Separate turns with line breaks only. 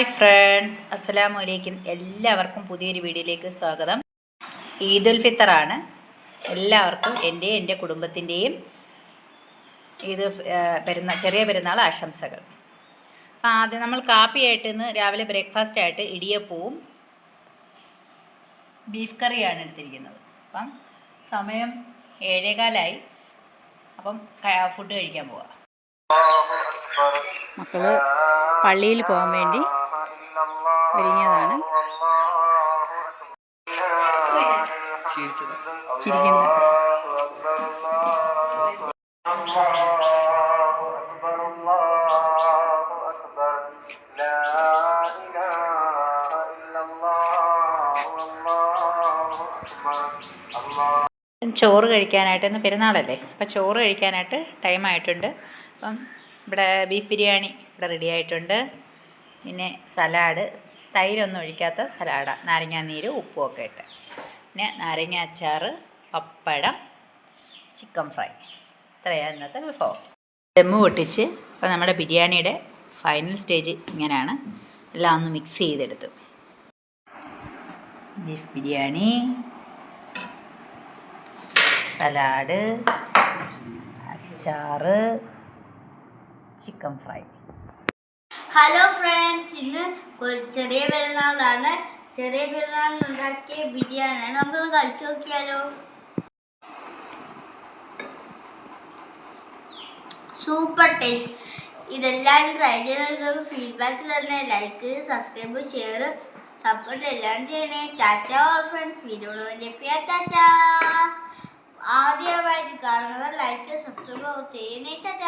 Hi friends അസ്സലാമു അലൈക്കും എല്ലാവർക്കും പുതിയൊരു വീഡിയോയിലേക്ക് സ്വാഗതം. ഈദുൽ ഫിത്തറാണ് എല്ലാവർക്കും എന്റെയും എന്റെ കുടുംബത്തിന്റെയും ഈദ് പെരുന്നാൾ ചെറിയ പെരുന്നാൾ ആശംസകൾ. അപ്പം ആദ്യം നമ്മൾ കാപ്പിയായിട്ട് ഇന്ന് രാവിലെ ബ്രേക്ക്ഫാസ്റ്റ് ആയിട്ട് ഇടിയപ്പവും ബീഫ് കറിയാണ് എടുത്തിരിക്കുന്നത്. അപ്പം സമയം ഏഴേകാലായി. അപ്പം ഫുഡ് കഴിക്കാൻ പോവാം. മക്കൾ പള്ളിയിൽ പോകാൻ വേണ്ടി ഒരുങ്ങിയതാണ് ചോറ് കഴിക്കാനായിട്ട് ഇന്ന് പെരുന്നാളല്ലേ? അപ്പം ചോറ് കഴിക്കാനായിട്ട് ടൈം ആയിട്ടുണ്ട്. അപ്പം ഇവിടെ ബീഫ് ബിരിയാണി ഇവിടെ റെഡി ആയിട്ടുണ്ട്. പിന്നെ സലാഡ് തൈരൊന്നും ഒഴിക്കാത്ത സലാഡ. നാരങ്ങാനീര് ഉപ്പും ഒക്കെ ഇട്ട്. പിന്നെ നാരങ്ങ അച്ചാർ പപ്പടം ചിക്കൻ ഫ്രൈ. ഇത്രയാണ് ഇന്നത്തെ വിഭവം. ദമ്മ് പൊട്ടിച്ച് അപ്പോൾ നമ്മുടെ ബിരിയാണിയുടെ ഫൈനൽ സ്റ്റേജ് ഇങ്ങനെയാണ്. എല്ലാം ഒന്ന് മിക്സ് ചെയ്തെടുത്തു. ബീഫ് ബിരിയാണി സലാഡ് അച്ചാറ് ചിക്കൻ ഫ്രൈ.
ഹലോ ഫ്രണ്ട്സ് ഇന്ന് ചെറിയ പെരുന്നാളാണ്. ചെറിയ പെരുന്നാളിന് ഉണ്ടാക്കിയ ബിരിയാണിയാണ്. നമുക്കൊന്ന് കഴിച്ചു നോക്കിയാലോ? സൂപ്പർ ടേസ്റ്റ് ഇതെല്ലാം ട്രൈ ചെയ്യുന്ന ഫീഡ്ബാക്ക് തരണേ. ലൈക്ക് സബ്സ്ക്രൈബ് ഷെയർ സപ്പോർട്ട് എല്ലാം ചെയ്യണേ. ടാറ്റ ഫ്രണ്ട്സ് വീഡിയോ ടാറ്റ ആദ്യമായിട്ട് കാണുന്നവർ ലൈക്ക് സബ്സ്ക്രൈബ് ചെയ്യണേ ടാറ്റ